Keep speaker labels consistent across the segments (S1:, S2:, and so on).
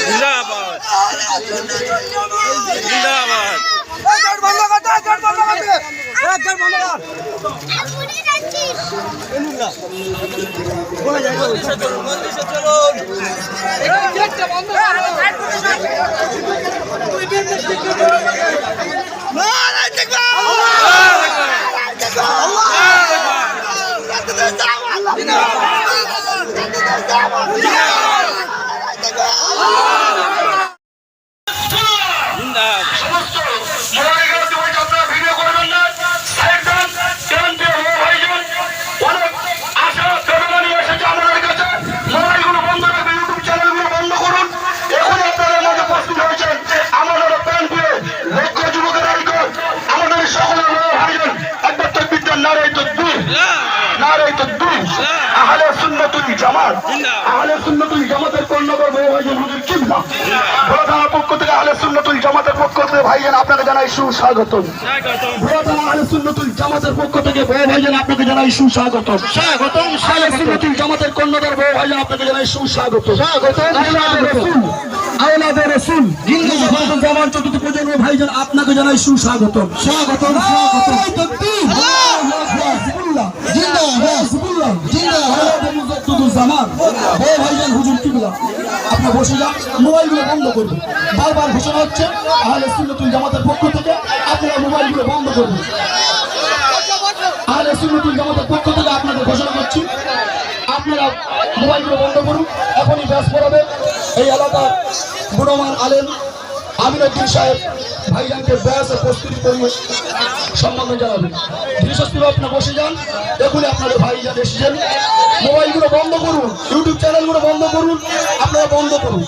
S1: জিন্দাবাদ জিন্দাবাদ
S2: বন্ধ করতে বন্ধ করতে একদম নারাই
S3: তো দুই আহলে সুন্নতুল জামাত আহলে সুন্নতুল জামাতের ভাইজন হুজুর কিবলা পক্ষ থেকে আহলে সুন্নতুল জামাতের পক্ষ থেকে ভাইজান আপনাকে জানাই সুস্বাগতম। প্রধান আহলে সুন্নতুল জামাতের পক্ষ থেকে ভাইজান আপনাকে জানাই সুস্বাগতম। স্বাগতম আহলে সুন্নতুল জামাতের কর্ণবর বড় ভাইজান আপনাকে জানাই সুস্বাগত স্বাগতম আওলাদে রাসূল আওলাদে রাসূল জিন্দাবাদ। জামান চতুর্থ প্রজন্ম ভাইজান আপনাকে জানাই সুস্বাগতম। স্বাগতম স্বাগতম। হুজুর আপনি বসে যান, মোবাইলগুলো বন্ধ করবেন। বারবার ঘোষণা হচ্ছে, আহলে সুন্নতুল জামাতের পক্ষ থেকে আপনারা মোবাইলগুলো বন্ধ করবেন। আহলে সুন্নতুল জামাতের পক্ষ থেকে আপনাদের ঘোষণা করছি, আপনারা মোবাইলগুলো বন্ধ করুন, এখনই ব্যাস করাবেন এই এলাকার গুণমান আলেম আমিনুদ্দিন সাহেব ভাইজানকে ব্যাসে প্রস্তুতি করিয়ে সম্মান জানাবেন। ধীরস্বস্তিভাবে আপনি বসে যান এখনই আপনাদের ভাইজান এসেছেন। মোবাইলগুলো বন্ধ করুন, ইউটিউব চ্যানেলগুলো বন্ধ করুন, আপনারা বন্ধ করুন।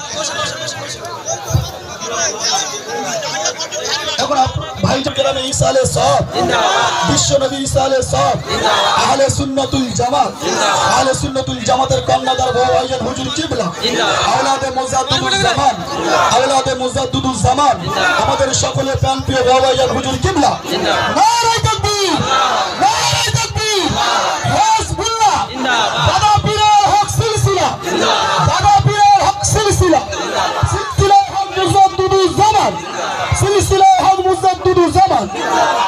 S3: এখন আপ- ভাইজান গ্রামে ঈসা আলে সব বিশ্ব নবী ঈসা আলে সব আহলে সুন্নাতুল জামাত। আহলে সুন্নাতুল জামাতের কর্ণধার বড় ভাইজান হুজুর কিবলা। আওলাদে মুজাদ্দুদুল জামান। আওলাদে মুজাদ্দুদুল জামান। আমাদের সকলের প্রান্তীয় বড় ভাইজান হুজুর কিবলা। নারায়ে তাকবীর। নারায়ে 别。